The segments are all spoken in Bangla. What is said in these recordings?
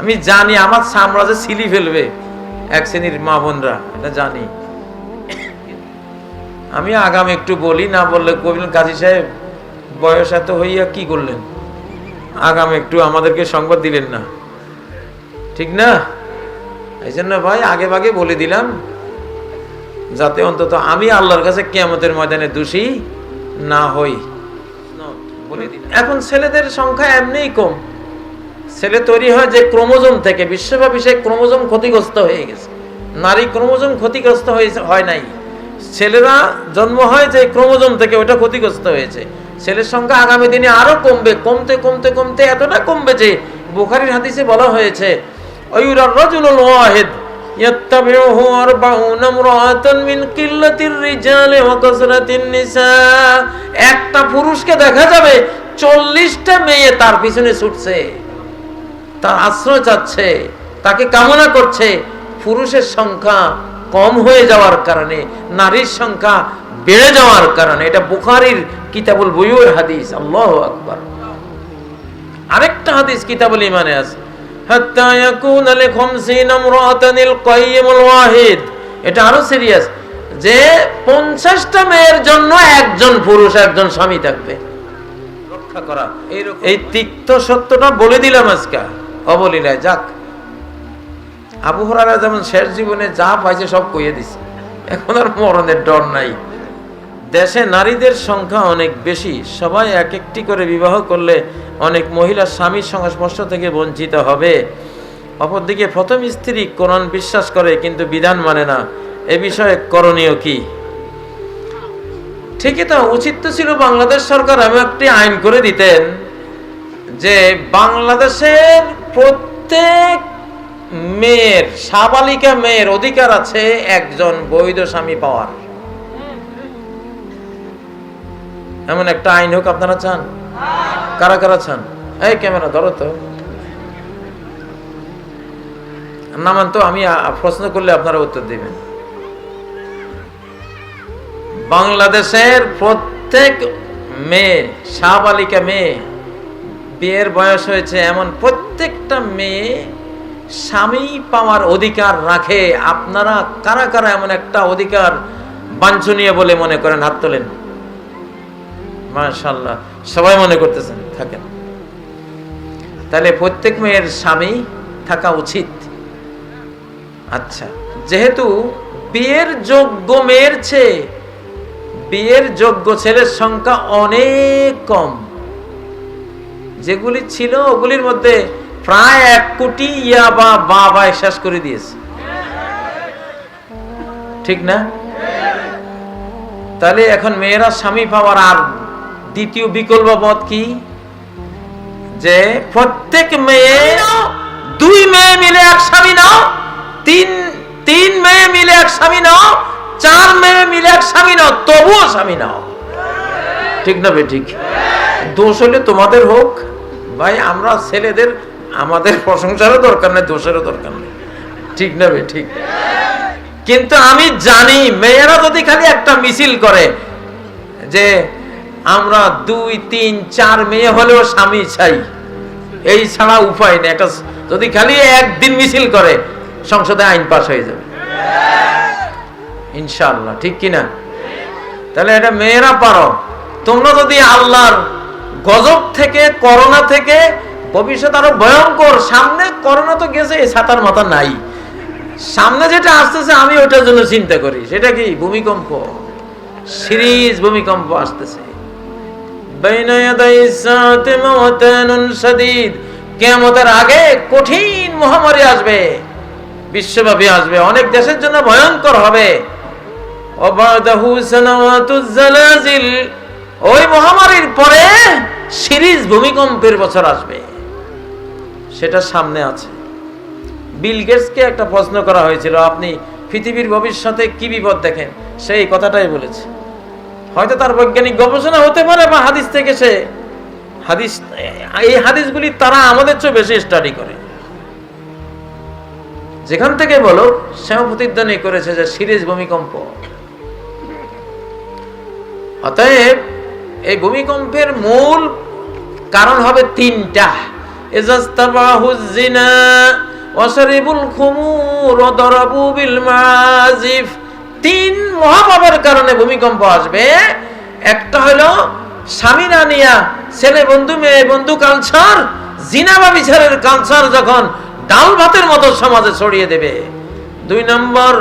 আমি জানি আমার সাম্রাজ্যে সিলি ফেলবে এক শ্রেণির মা বোনরা এটা জানি। আমি আগাম একটু বলি না বললে কবিল কাজী সাহেব বয়স এত হইয়া কি করলেন? আগাম একটু আমাদেরকে সংবাদ দিলেন না। ঠিক না? এই জন্য ভাই আগে ভাগে বলে দিলাম যাতে অন্তত আমি আল্লাহর কাছে কেয়ামতের ময়দানে দোষী না হই। বলে দিলাম। এখন ছেলেদের সংখ্যা এমনিই কম। ছেলে তৈরি হয় যে ক্রোমোজোম থেকে, বিশ্বব্যাপী সে ক্রোমোজোম ক্ষতিগ্রস্ত হয়ে গেছে। নারী ক্রোমোজোম ক্ষতিগ্রস্ত হয়েছে, হয় নাই। ছেলেরা জন্ম হয় যে ক্রোমোজোম থেকে, ওটা ক্ষতিগ্রস্ত হয়েছে। ছেলের সংখ্যা আগামী দিনে আরও কমবে, কমতে কমতে কমতে এতটা কমবে যে বুখারীর হাদিসে বলা হয়েছে একটা পুরুষকে দেখা যাবে, চল্লিশটা মেয়ে তার পিছনে ছুটছে। তার আশ্রয় চাচ্ছে তাকে কামনা করছে পুরুষের সংখ্যা কম হয়ে যাওয়ার কারণে নারীর সংখ্যা বেড়ে যাওয়ার কারণে এটা বুখারির কিতাবুল বইয়ের হাদিস আল্লাহ আকবার। আরেকটা হাদিস কিতাবুল ইমানে আছে এটা আরও সিরিয়াস যে পঞ্চাশটা মেয়ের জন্য একজন পুরুষ একজন স্বামী থাকবে। রক্ষা করা এই তিক্ত সত্যটা বলে দিলাম আজকে। অবলীলায় যাক। আবু হরারা যেমন শেষ জীবনে যা পাইছে সব কইয়ে দিছে। এখন আর মরণের ডর নাই। দেশে নারীদের সংখ্যা অনেক বেশি। সবাই এক একটি করে বিবাহ করলে অনেক মহিলা স্বামীর সংস্পর্শ থেকে বঞ্চিত হবে। অপরদিকে প্রথম স্ত্রী কোরআন বিশ্বাস করে কিন্তু বিধান মানে না। এ বিষয়ে করণীয় কি? ঠিকই তো, উচিত তো ছিল বাংলাদেশ সরকার এমন একটি আইন করে দিতেন যে বাংলাদেশের প্রত্যেক মেয়ের, সাবালিকা মেয়ের অধিকার আছে একজন বৈধ স্বামী পাওয়ার। এমন একটা আইন হোক, আপনারা চান? কারা কারা চান? এই ক্যামেরা ধরো তো। নামান তো আমি প্রশ্ন করলে আপনারা উত্তর দিবেন। বাংলাদেশের প্রত্যেক মেয়ে, সাবালিকা মেয়ে বিয়ের বয়স হয়েছে এমন প্রত্যেকটা মেয়ে স্বামী পাওয়ার অধিকার রাখে। আপনারা কারা কারা এমন একটা অধিকার বাঞ্ছনীয় বলে মনে করেন? হাত তোলেন। মাশাল্লাহ সবাই মনে করতেছেন, থাকেন। তাহলে প্রত্যেক মেয়ের স্বামী থাকা উচিত। আচ্ছা যেহেতু বিয়ের যোগ্য মেয়ের চেয়ে বিয়ের যোগ্য ছেলের সংখ্যা অনেক কম। যেগুলি ছিল, ওগুলির মধ্যে প্রায় এক কোটি ইয়া বা বাবা শেষ করে দিয়েছে। ঠিক না? তাহলে এখন মেয়েরা স্বামী পাওয়ার আর দ্বিতীয় বিকল্প পথ কি? যে প্রত্যেক মেয়ে দুই মেয়ে মিলে এক স্বামী নাও, তিন তিন মেয়ে মিলে এক স্বামী নাও, চার মেয়ে মিলে এক স্বামী নাও, তবুও স্বামী নাও। ঠিক না বে ঠিক? দোষ হলে তোমাদের হোক। ভাই, আমরা ছেলেদের, আমাদের প্রশংসারও দরকার নেই, দোষেরও দরকার নেই। ঠিক না বে ঠিক। কিন্তু আমি জানি, মেয়েরা যদি খালি একটা মিছিল করে যে আমরা দুই, তিন, চার মেয়ে হলেও স্বামী চাই, এই ছাড়া উপায় নেই। একটা যদি খালি একদিন মিছিল করে, সংসদে আইন পাশ হয়ে যাবে। ইনশাল্লাহ ঠিক কিনা? তাহলে এটা মেয়েরা পারো। তোমরা যদি আল্লাহর গজব থেকে, করোনা থেকে, ভবিষ্যৎ আরও ভয়ঙ্কর। সামনে করোনা তো গেছে ছাতার মাথা নাই। সামনে যেটা আসতেছে, আমি ওটার জন্য চিন্তা করি। সেটা কি? ভূমিকম্প। সিরিজ ভূমিকম্প আসতেছে। কিয়ামতের আগে কঠিন মহামারী আসবে। বিশ্বব্যাপী আসবে। অনেক দেশের জন্য ভয়ঙ্কর হবে। ওই মহামারীর সিরিজ ভূমিকম্পের বছর আসবে। সেটা সামনে আছে। বিল গেটসকে একটা প্রশ্ন করা হয়েছিল, আপনি পৃথিবীর ভবিষ্যতে কি বিপদ দেখেন? সেই কথাটাই বলেছে। হয়তো তার বৈজ্ঞানিক গবেষণা হতে পারে বা হাদিস থেকে সে হাদিস, এই হাদিসগুলি তারা আমাদের চেয়ে বেশি স্টাডি করে। যেখান থেকে বলো সেও প্রতিধ্বনি করেছে যে সিরিজ ভূমিকম্প। অতএব এই ভূমিকম্পের মূল কারণ হবে তিনটা। তিন মহাপাপের কারণে ভূমিকম্প আসবে। একটা হলো স্বামী না নিয়া ছেলে বন্ধু, মেয়ে বন্ধু কালচার জিনা বা বিচারের কালচার যখন ডাল ভাতের মতো সমাজে ছড়িয়ে দেবে। দুই নম্বর,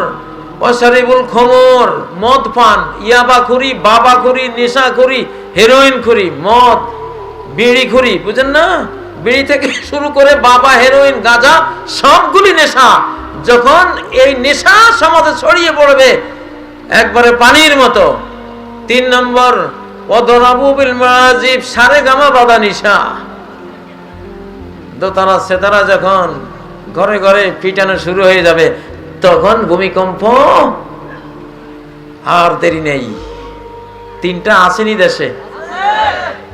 অশারিবুল খমর, মদ পান, ইয়াবা খুরি, বাবা খুরি, নেশা খুরি হেরোইন খুরি, মদ। বিড়ি ঘুরি, বুঝেন না? বিড়ি থেকে শুরু করে বাবা হেরোইন গাঁজা, সবগুলি নেশা। যখন এই নেশা সমাজে ছড়িয়ে পড়বে, একবারে পানির মতো। তিন নম্বর অদরাবু মাজিব, সারে গামা বাদা নিশা। দোতারা সেতারা যখন ঘরে ঘরে পিটানো শুরু হয়ে যাবে, তখন ভূমিকম্প আর দেরি নেই। তিনটা আসেনি দেশে।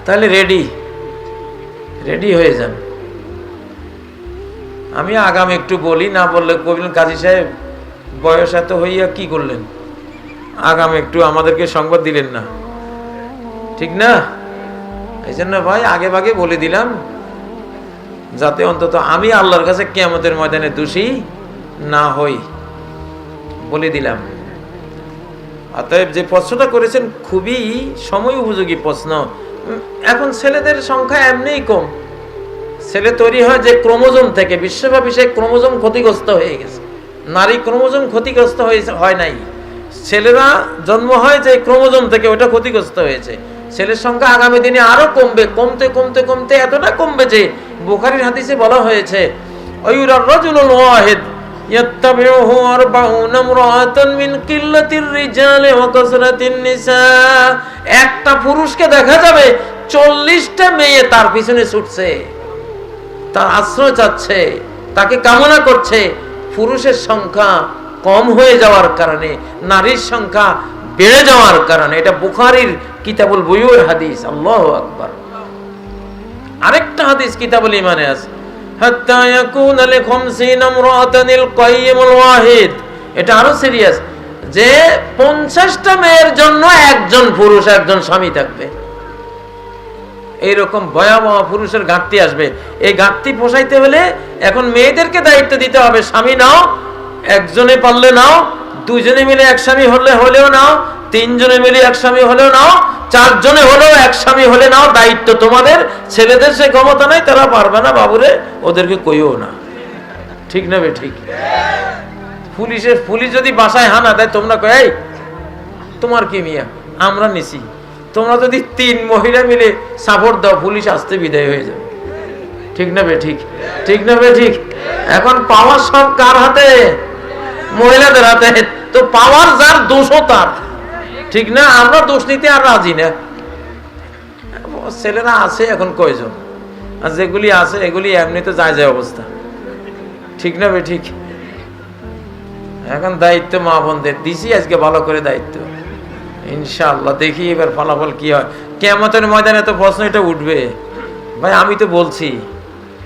তাহলে রেডি রেডি হয়ে যান আমি আগাম একটু বলি, না বললে কবিল কাজী সাহেব, বয়স এত হইয়া কি করলেন? আগাম একটু আমাদেরকে সংবাদ দিলেন না। ঠিক না? এই জন্য ভাই, আগে ভাগে বলে দিলাম, যাতে অন্তত আমি আল্লাহর কাছে কেয়ামতের ময়দানে দোষী না হই। বলে দিলাম। অতএব যে প্রশ্নটা করেছেন, খুবই সময় উপযোগী প্রশ্ন। এখন ছেলেদের সংখ্যা এমনিই কম। ছেলে তৈরি হয় যে ক্রোমোজোম থেকে, বিশ্বব্যাপী সে ক্রোমোজোম ক্ষতিগ্রস্ত হয়ে গেছে। নারী ক্রোমোজোম ক্ষতিগ্রস্ত হয়েছে হয় নাই। ছেলেরা জন্ম হয় যে ক্রোমোজোম থেকে, ওটা ক্ষতিগ্রস্ত হয়েছে। ছেলের সংখ্যা আগামী দিনে আরও কমবে, কমতে কমতে কমতে এতটা কমবে যে বুখারীর হাদিসে বলা হয়েছে ওয়াহিদ আরবাউনা ইমরাআতান মিন কিল্লাতির রিজালি ওয়া কাসরাতিন নিসা একটা পুরুষকে দেখা যাবে, চল্লিশটা মেয়ে তার পিছনে ছুটছে। তার আশ্রয় চাচ্ছে, তাকে কামনা করছে। পুরুষের সংখ্যা কম হয়ে যাওয়ার কারণে, নারীর সংখ্যা বেড়ে যাওয়ার কারণে। এটা বুখারির কিতাবুল বইয়ের হাদিস, আল্লাহ আকবার। আরেকটা হাদিস কিতাবুল ইমানে আছে। হাত্তা ইয়াকুন লি 50 ইমরাতানিল কাইয়িমুল ওয়াহিদ। এটা আরও সিরিয়াস যে 50টা মেয়ের জন্য একজন পুরুষ, একজন স্বামী থাকবে। এইরকম ভয়াবহ পুরুষের ঘাটতি আসবে। এই ঘাটতি পোষাইতে হলে এখন মেয়েদেরকে দায়িত্ব দিতে হবে। স্বামী নাও, একজনে পারলে নাও, দুজনে মিলে এক স্বামী হলে হলেও নাও, তিনজনে মিলে এক স্বামী হলেও নাও চারজনে হলেও এক স্বামী হলে নাও, দায়িত্ব তোমাদের। ছেলেদের সে ক্ষমতা নাই, তারা পারবে না, বাবুরে, ওদেরকে কইও না। ঠিক না ঠিক? পুলিশের পুলিশ যদি বাসায় হানা দেয়, তোমরা কয় তোমার কি মিয়া? আমরা নিছি। তোমরা যদি তিন মহিলা মিলে সাপোর্ট দাও, পুলিশ আসতে বিদায় হয়ে যাবে। ঠিক না বে, ঠিক? ঠিক না ঠিক? এখন পাওয়ার সব কার হাতে? মহিলাদের হাতে। তো পাওয়ার যার, দোষও তার। ঠিক না, আমরা দোষ নিতে আর রাজি না। ছেলেরা আছে এখন কয়জন? আর যেগুলি আছে, এগুলি এমনিতে যায় যায় অবস্থা। ঠিক না বে, ঠিক? এখন দায়িত্ব মা বোনদের, দিছি আজকে ভালো করে দায়িত্ব। ইনশাল্লাহ দেখি এবার ফলাফল কি হয়। কেমতের ময়দানে তো প্রশ্ন এটা উঠবে। ভাই, আমি তো বলছি,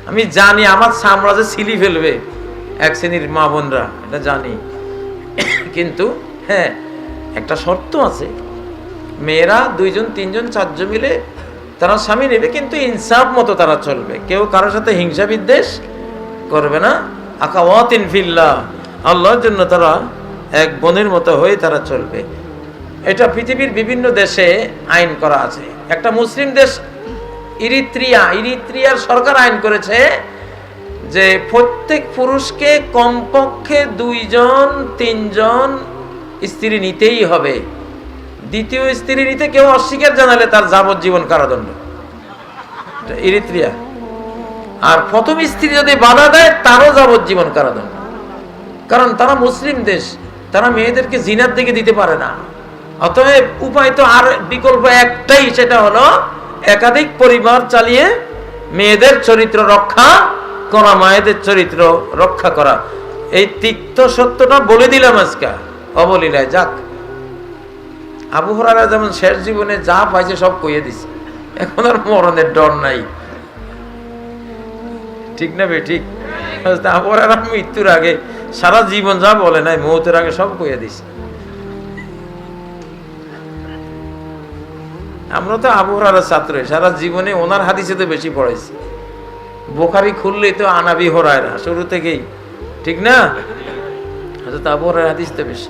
আমি জানি আমার সাম্রাজ্যে সিলি ফেলবে। এক শ্রেণির মা বোনরা, এটা জানি। কিন্তু হ্যাঁ একটা শর্ত আছে। মেয়েরা দুইজন, তিনজন, চারজন মিলে তারা স্বামী নেবে, কিন্তু ইনসাফ মতো তারা চলবে। কেউ কারোর সাথে হিংসা বিদ্বেষ করবে না। আকা ওয়াতিন ফিল্লা আল্লাহর জন্য তারা এক বোনের মতো হয়ে তারা চলবে। এটা পৃথিবীর বিভিন্ন দেশে আইন করা আছে। একটা মুসলিম দেশ, ইরিত্রিয়া, ইরিত্রিয়ার সরকার আইন করেছে যে প্রত্যেক পুরুষকে কমপক্ষে দুইজন, তিনজন স্ত্রী নিতেই হবে। দ্বিতীয় স্ত্রী নিতে কেউ অস্বীকার জানালে তার যাবজ্জীবন কারাদণ্ড। ইরিত্রিয়া। আর প্রথম স্ত্রী যদি বাধা দেয়, তারও যাবজ্জীবন কারাদণ্ড। কারণ তারা মুসলিম দেশ, তারা মেয়েদেরকে জিনার দিকে দিতে পারে না। অতএব উপায় তো আর, বিকল্প একটাই, সেটা হলো একাধিক পরিবার চালিয়ে মেয়েদের চরিত্র রক্ষা করা, মায়েদের চরিত্র রক্ষা করা। এই তিক্ত সত্যটা বলে দিলাম আজকে। অবলীলায় যাক। আবু হরারা যেমন শেষ জীবনে যা পাইছে সব কইয়ে দিছে। এখন আর মরণের ডর নাই। ঠিক না বে, ঠিক? আবু হরারা মৃত্যুর আগে সারা জীবন যা বলে নাই, মৌতের আগে সব কইয়ে দিছে। আমরা তো আবু হরারা ছাত্র, সারা জীবনে ওনার হাদিসে তো বেশি পড়াইছি। বোখারি খুললেই তো আনাবি হরায় না শুরু থেকেই। ঠিক না? হাজরত আবু হরাইরা হাদিস তো বেশ।